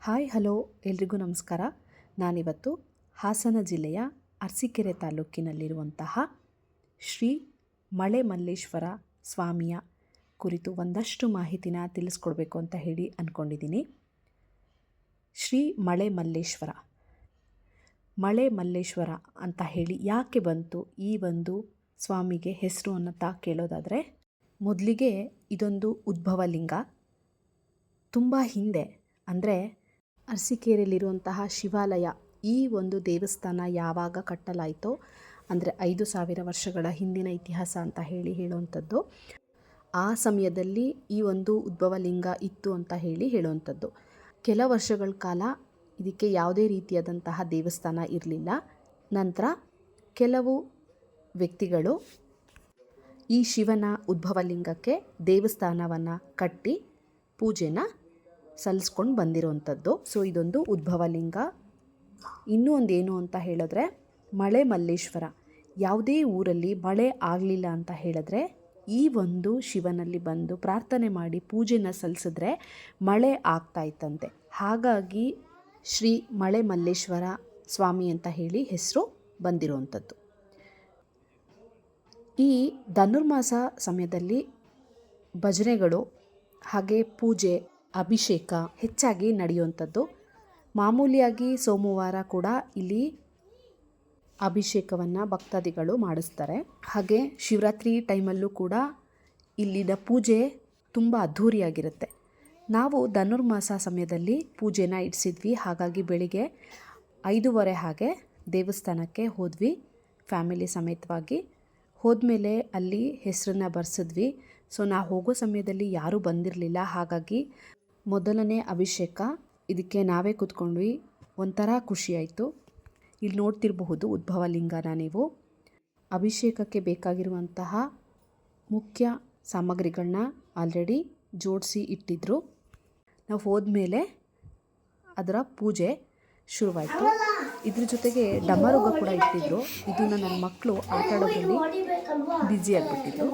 Hi, hello, ಎಲ್ರಿಗೂ ನಮಸ್ಕಾರ. ನಾನಿವತ್ತು ಹಾಸನ ಜಿಲ್ಲೆಯ ಅರಸೀಕೆರೆ ತಾಲೂಕಿನಲ್ಲಿರುವಂತಹ ಶ್ರೀ ಮಳೆ ಮಲ್ಲೇಶ್ವರ ಸ್ವಾಮಿಯ ಕುರಿತು ಒಂದಷ್ಟು ಮಾಹಿತಿನ ತಿಳಿಸ್ಕೊಡ್ಬೇಕು ಅಂತ ಹೇಳಿ ಅಂದ್ಕೊಂಡಿದ್ದೀನಿ ಶ್ರೀ ಮಳೆ ಮಲ್ಲೇಶ್ವರ ಮಳೆ ಮಲ್ಲೇಶ್ವರ ಅಂತ ಹೇಳಿ ಯಾಕೆ ಬಂತು? ಈ ಒಂದು ಸ್ವಾಮಿಗೆ ಹೆಸರು ಅನ್ನತ್ತ ಕೇಳೋದಾದರೆ, ಮೊದಲಿಗೆ ಇದೊಂದು ಉದ್ಭವ ಲಿಂಗ ತುಂಬ ಹಿಂದೆ, ಅಂದರೆ ಅರಸೀಕೆರೆಯಲ್ಲಿರುವಂತಹ ಶಿವಾಲಯ ಈ ಒಂದು ದೇವಸ್ಥಾನ ಯಾವಾಗ ಕಟ್ಟಲಾಯಿತೋ, ಅಂದರೆ ಐದು ಸಾವಿರ ವರ್ಷಗಳ ಹಿಂದಿನ ಇತಿಹಾಸ ಅಂತ ಹೇಳಿ ಹೇಳುವಂಥದ್ದು, ಆ ಸಮಯದಲ್ಲಿ ಈ ಒಂದು ಉದ್ಭವ ಲಿಂಗ ಇತ್ತು ಅಂತ ಹೇಳಿ ಹೇಳುವಂಥದ್ದು. ಕೆಲ ವರ್ಷಗಳ ಕಾಲ ಇದಕ್ಕೆ ಯಾವುದೇ ರೀತಿಯಾದಂತಹ ದೇವಸ್ಥಾನ ಇರಲಿಲ್ಲ. ನಂತರ ಕೆಲವು ವ್ಯಕ್ತಿಗಳು ಈ ಶಿವನ ಉದ್ಭವ ಲಿಂಗಕ್ಕೆ ದೇವಸ್ಥಾನವನ್ನು ಕಟ್ಟಿ ಪೂಜೆನ ಸಲ್ಲಿಸ್ಕೊಂಡು ಬಂದಿರುವಂಥದ್ದು ಸೊ ಇದೊಂದು ಉದ್ಭವ ಲಿಂಗ ಇನ್ನೂ ಒಂದು ಏನು ಅಂತ ಹೇಳಿದ್ರೆ, ಮಳೆ ಮಲ್ಲೇಶ್ವರ. ಯಾವುದೇ ಊರಲ್ಲಿ ಮಳೆ ಆಗಲಿಲ್ಲ ಅಂತ ಹೇಳಿದ್ರೆ, ಈ ಒಂದು ಶಿವನಲ್ಲಿ ಬಂದು ಪ್ರಾರ್ಥನೆ ಮಾಡಿ ಪೂಜೆನ ಸಲ್ಲಿಸಿದ್ರೆ ಮಳೆ ಆಗ್ತಾ ಇತ್ತಂತೆ. ಹಾಗಾಗಿ ಶ್ರೀ ಮಳೆ ಮಲ್ಲೇಶ್ವರ ಸ್ವಾಮಿ ಅಂತ ಹೇಳಿ ಹೆಸರು ಬಂದಿರುವಂಥದ್ದು ಈ ಧನುರ್ಮಾಸ ಸಮಯದಲ್ಲಿ ಭಜನೆಗಳು, ಹಾಗೆ ಪೂಜೆ ಅಭಿಷೇಕ ಹೆಚ್ಚಾಗಿ ನಡೆಯುವಂಥದ್ದು. ಮಾಮೂಲಿಯಾಗಿ ಸೋಮವಾರ ಕೂಡ ಇಲ್ಲಿ ಅಭಿಷೇಕವನ್ನು ಭಕ್ತಾದಿಗಳು ಮಾಡಿಸ್ತಾರೆ. ಹಾಗೆ ಶಿವರಾತ್ರಿ ಟೈಮಲ್ಲೂ ಕೂಡ ಇಲ್ಲಿನ ಪೂಜೆ ತುಂಬ ಅದ್ಧೂರಿಯಾಗಿರುತ್ತೆ. ನಾವು ಧನುರ್ಮಾಸ ಸಮಯದಲ್ಲಿ ಪೂಜೆನ ಇಡಿಸಿದ್ವಿ. ಹಾಗಾಗಿ ಬೆಳಿಗ್ಗೆ ಐದೂವರೆ ಹಾಗೆ ದೇವಸ್ಥಾನಕ್ಕೆ ಹೋದ್ವಿ. ಫ್ಯಾಮಿಲಿ ಸಮೇತವಾಗಿ ಹೋದ್ಮೇಲೆ ಅಲ್ಲಿ ಹೆಸರನ್ನು ಬರ್ಸಿದ್ವಿ. ಸೊ ನಾವು ಹೋಗೋ ಸಮಯದಲ್ಲಿ ಯಾರೂ ಬಂದಿರಲಿಲ್ಲ. ಹಾಗಾಗಿ ಮೊದಲನೇ ಅಭಿಷೇಕ. ಇದಕ್ಕೆ ನಾವೇ ಕೂತ್ಕೊಂಡ್ವಿ. ಒಂಥರ ಖುಷಿಯಾಯಿತು ಇಲ್ಲಿ ನೋಡ್ತಿರಬಹುದು ಉದ್ಭವ ಲಿಂಗನ ನೀವು. ಅಭಿಷೇಕಕ್ಕೆ ಬೇಕಾಗಿರುವಂತಹ ಮುಖ್ಯ ಸಾಮಗ್ರಿಗಳನ್ನ ಆಲ್ರೆಡಿ ಜೋಡಿಸಿ ಇಟ್ಟಿದ್ರು. ನಾವು ಹೋದ್ಮೇಲೆ ಅದರ ಪೂಜೆ ಶುರುವಾಯಿತು. ಇದ್ರ ಜೊತೆಗೆ ಡಮರುಗ ಕೂಡ ಇಟ್ಟಿದ್ರು. ಇದನ್ನು ನನ್ನ ಮಕ್ಕಳು ಆಟ ಆಡೋದ್ರಲ್ಲಿ ಬ್ಯುಸಿ ಆಗಿಬಿಟ್ಟಿದ್ರು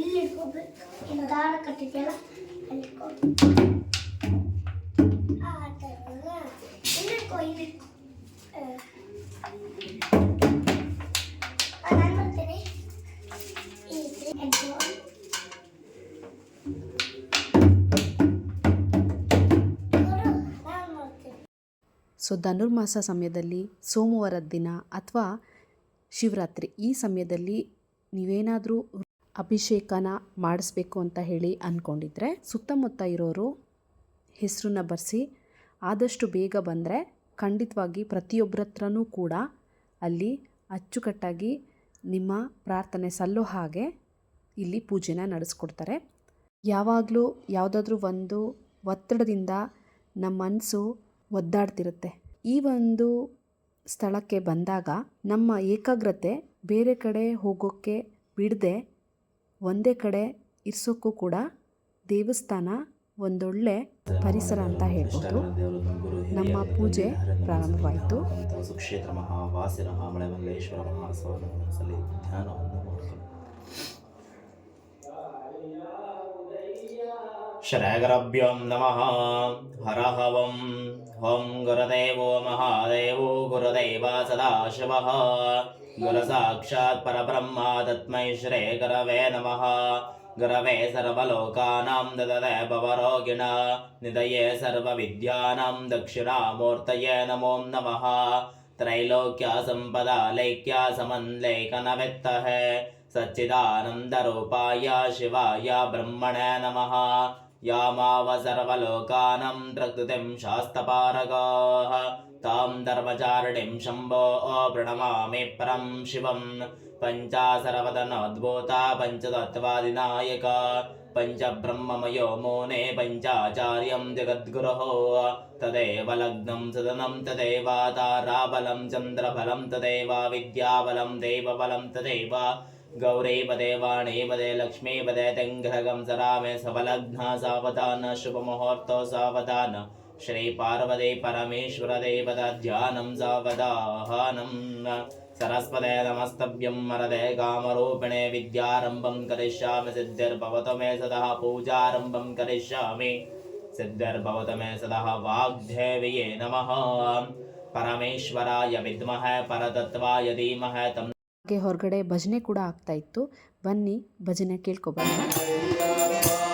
ಇಲ್ಲಿ ಇಟ್ಕೋಬೇಕು ಇನ್ನು ದಾರ ಕಟ್ಟಿದ್ಯಲ್ಲ, ಅಲ್ಲಿ ಇಟ್ಕೊಂಡು ಆ ಥರ ಇಲ್ಲಿ ಇಟ್ಕೋ ಇಲ್ಲಿ ಇಟ್ಕೋ ನಾನು ಮಾಡ್ತೇನೆ. ಈ ಇಟ್ಕೋ. ಸೊ ಧನುರ್ಮಾಸ ಸಮಯದಲ್ಲಿ ಸೋಮವಾರದ ದಿನ ಅಥವಾ ಶಿವರಾತ್ರಿ ಈ ಸಮಯದಲ್ಲಿ ನೀವೇನಾದರೂ ಅಭಿಷೇಕನ ಮಾಡಿಸ್ಬೇಕು ಅಂತ ಹೇಳಿ ಅಂದ್ಕೊಂಡಿದ್ರೆ ಸುತ್ತಮುತ್ತ ಇರೋರು ಹೆಸರನ್ನ ಬರೆಸಿ ಆದಷ್ಟು ಬೇಗ ಬಂದರೆ ಖಂಡಿತವಾಗಿ ಪ್ರತಿಯೊಬ್ಬರ ಹತ್ರನೂ ಕೂಡ ಅಲ್ಲಿ ಅಚ್ಚುಕಟ್ಟಾಗಿ ನಿಮ್ಮ ಪ್ರಾರ್ಥನೆ ಸಲ್ಲೋ ಹಾಗೆ ಇಲ್ಲಿ ಪೂಜೆನ ನಡೆಸ್ಕೊಡ್ತಾರೆ. ಯಾವಾಗಲೂ ಯಾವುದಾದ್ರೂ ಒಂದು ಒತ್ತಡದಿಂದ ನಮ್ಮ ಮನಸ್ಸು ಒದ್ದಾಡ್ತಿರುತ್ತೆ. ಈ ಒಂದು ಸ್ಥಳಕ್ಕೆ ಬಂದಾಗ ನಮ್ಮ ಏಕಾಗ್ರತೆ ಬೇರೆ ಕಡೆ ಹೋಗೋಕ್ಕೆ ಬಿಡದೆ ಒಂದೇ ಕಡೆ ಇರ್ಸೋಕ್ಕೂ ಕೂಡ ದೇವಸ್ಥಾನ ಒಂದೊಳ್ಳೆ ಪರಿಸರ ಅಂತ ಹೇಳ್ಬೋದು. ನಮ್ಮ ಪೂಜೆ ಪ್ರಾರಂಭವಾಯಿತು. ಸುಕ್ಷೇತ್ರ ಮಹಾವಾಸಿನಃ ಮಳೆಮಲ್ಲೇಶ್ವರ ಮಹಾ ಧ್ಯಾನವನ್ನು श्रय गरभ्यों नमः। हरहवं। हों गुरुदेवो महादेवो गुरुदेव सदाशिवः। गुरुसाक्षात् परब्रह्मा तस्मै श्रीगुरवे नमः। गुरवे सर्वलोकानां ददय भवरोगिण। निधये सर्वविद्यानां दक्षिणामूर्तये नमो नमः। त्रैलोक्या सम्पदा लैक्या समं सच्चिदानन्दरूपाय शिवाय ब्रह्मणे नमः। యామావసర్వలోకానం ప్రకృతిం శాస్తపారగాః తాం ధర్మచారిణీం శంభో ప్రణమామి పరం శివం పంచాసరవదనోద్భూత పంచతత్వాదినాయక పంచబ్రహ్మమయో మోనే పంచాచార్యం జగద్గురో తదేవ లగ్నం సదనం తదేవ తారాబలం చంద్రఫలం తదేవ విద్యాబలం దైవబలం తదేవ गौरैपदे वाणैपदे लक्ष्मीपदे तिङ्घ्रगं सरामे सफलघ्ना सावधान शुभमुहूर्तो सावधान श्रीपार्वते परमेश्वरदेवतध्यानं सावधानं सरस्वते नमस्तभ्यं मरदे कामरूपिणे विद्यारम्भं करिष्यामि सिद्धिर्भवतु मे सदा पूजारम्भं करिष्यामि सिद्धिर्भवतु मे सदा वाग्देवये नमः। परमेश्वराय विद्महे, परतत्त्वाय धीमह तं ಹೊರಗಡೆ ಭಜನೆ ಕೂಡ ಆಗ್ತಾ ಇತ್ತು. ಬನ್ನಿ ಭಜನೆ ಕೇಳ್ಕೊಬರೋಣ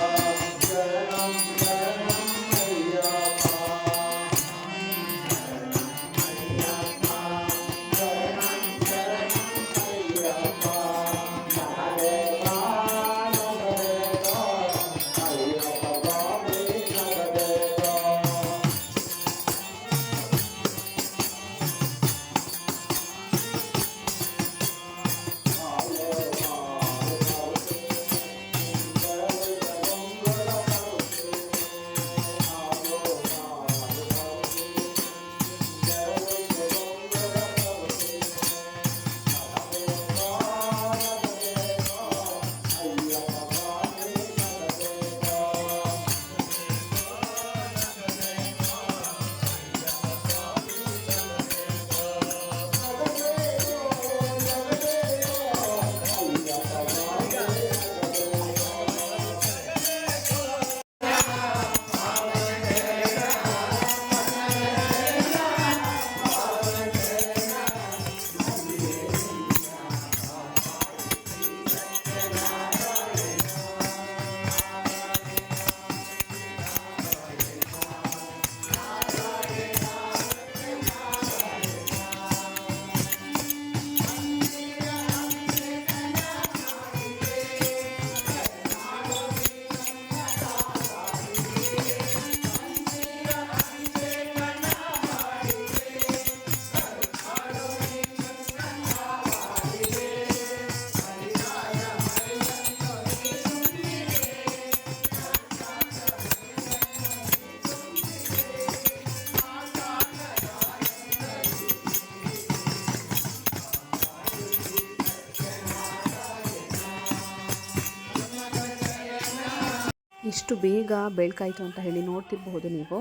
ಎಷ್ಟು ಬೇಗ ಬೆಳಕಾಯಿತು ಅಂತ ಹೇಳಿ ನೋಡ್ತಿರಬಹುದು ನೀವು.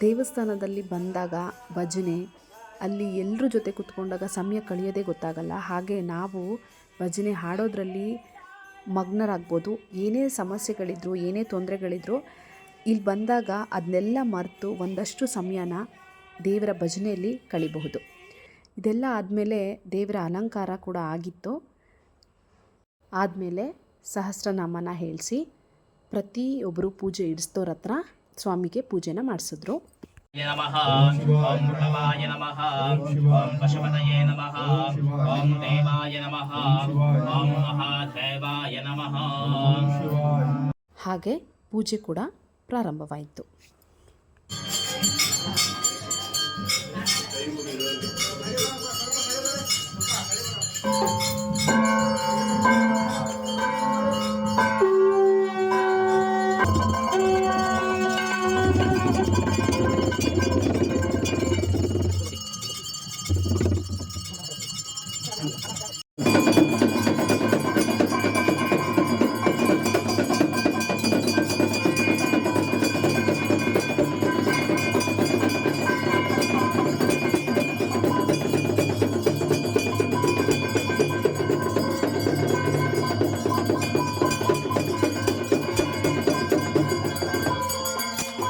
ದೇವಸ್ಥಾನದಲ್ಲಿ ಬಂದಾಗ ಭಜನೆ, ಅಲ್ಲಿ ಎಲ್ಲರ ಜೊತೆ ಕುತ್ಕೊಂಡಾಗ ಸಮಯ ಕಳೆಯೋದೇ ಗೊತ್ತಾಗಲ್ಲ. ಹಾಗೆ ನಾವು ಭಜನೆ ಹಾಡೋದ್ರಲ್ಲಿ ಮಗ್ನರಾಗ್ಬೋದು. ಏನೇ ಸಮಸ್ಯೆಗಳಿದ್ರು, ಏನೇ ತೊಂದರೆಗಳಿದ್ರು, ಇಲ್ಲಿ ಬಂದಾಗ ಅದನ್ನೆಲ್ಲ ಮರೆತು ಒಂದಷ್ಟು ಸಮಯನ ದೇವರ ಭಜನೆಯಲ್ಲಿ ಕಳಿಬಹುದು. ಇದೆಲ್ಲ ಆದಮೇಲೆ ದೇವರ ಅಲಂಕಾರ ಕೂಡ ಆಗಿತ್ತು. ಆದಮೇಲೆ ಸಹಸ್ರನಾಮನ ಹೇಳಿಸಿ ಪ್ರತಿಯೊಬ್ಬರು ಪೂಜೆ ಇಡಿಸ್ದೋರ ಹತ್ರ ಸ್ವಾಮಿಗೆ ಪೂಜೆನ ಮಾಡಿಸಿದ್ರು. ನಮಃ ಓಂ ನಮಃ ಓಂ ನಮಃ. ಹಾಗೆ ಪೂಜೆ ಕೂಡ ಪ್ರಾರಂಭವಾಯಿತು.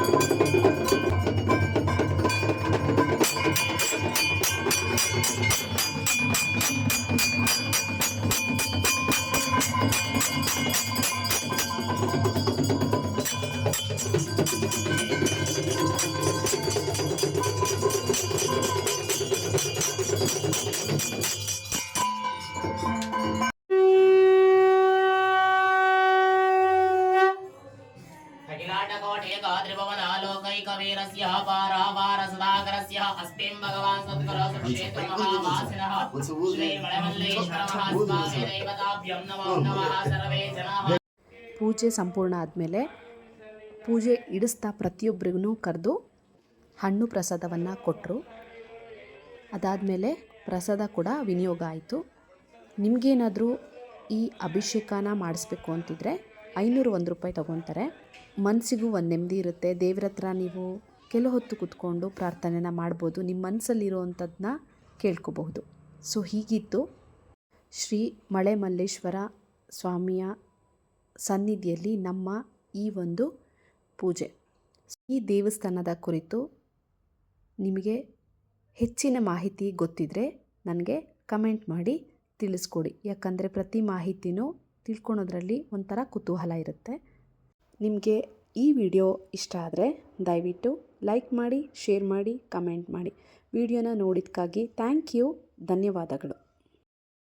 いただきます。अखिलाटकोटेकाद्रिभुवनालोकैकवीरस्य पारावारसदाकरस्य अस्मिन् भगवान् सद्गुरुसुक्षेत्रमहावासिनः श्रीमणमल्लेश्वरमहास्वामी देवताभ्यं नमो नमः सर्वे जनाः ಪೂಜೆ ಸಂಪೂರ್ಣ ಆದಮೇಲೆ ಪೂಜೆ ಇಡಿಸ್ತಾ ಪ್ರತಿಯೊಬ್ಬರಿಗೂ ಕರೆದು ಹಣ್ಣು ಪ್ರಸಾದವನ್ನು ಕೊಟ್ಟರು ಅದಾದಮೇಲೆ ಪ್ರಸಾದ ಕೂಡ ವಿನಿಯೋಗ ಆಯಿತು ನಿಮಗೇನಾದರೂ ಈ ಅಭಿಷೇಕನ ಮಾಡಿಸ್ಬೇಕು ಅಂತಿದ್ರೆ ಐನೂರು ಒಂದು ರೂಪಾಯಿ ತೊಗೊತಾರೆ ಮನಸ್ಸಿಗೂ ಒಂದು ನೆಮ್ಮದಿ ಇರುತ್ತೆ ದೇವ್ರ ಹತ್ರ ನೀವು ಕೆಲವು ಹೊತ್ತು ಕೂತ್ಕೊಂಡು ಪ್ರಾರ್ಥನೆನ ಮಾಡ್ಬೋದು. ನಿಮ್ಮ ಮನಸ್ಸಲ್ಲಿರುವಂಥದ್ದನ್ನ ಕೇಳ್ಕೋಬಹುದು. ಸೊ ಹೀಗಿತ್ತು ಶ್ರೀ ಮಳೆ ಮಲ್ಲೇಶ್ವರ ಸ್ವಾಮಿಯ ಸನ್ನಿಧಿಯಲ್ಲಿ ನಮ್ಮ ಈ ಒಂದು ಪೂಜೆ. ಈ ದೇವಸ್ಥಾನದ ಕುರಿತು ನಿಮಗೆ ಹೆಚ್ಚಿನ ಮಾಹಿತಿ ಗೊತ್ತಿದ್ದರೆ ನನಗೆ ಕಮೆಂಟ್ ಮಾಡಿ ತಿಳಿಸ್ಕೊಡಿ. ಯಾಕಂದರೆ ಪ್ರತಿ ಮಾಹಿತಿನೂ ತಿಳ್ಕೊಳೋದ್ರಲ್ಲಿ ಒಂಥರ ಕುತೂಹಲ ಇರುತ್ತೆ. ನಿಮಗೆ ಈ ವಿಡಿಯೋ ಇಷ್ಟ ಆದರೆ ದಯವಿಟ್ಟು ಲೈಕ್ ಮಾಡಿ ಶೇರ್ ಮಾಡಿ ಕಮೆಂಟ್ ಮಾಡಿ. ವಿಡಿಯೋನ ನೋಡಿದ್ದಕ್ಕಾಗಿ ಥ್ಯಾಂಕ್ ಯು ಧನ್ಯವಾದಗಳು.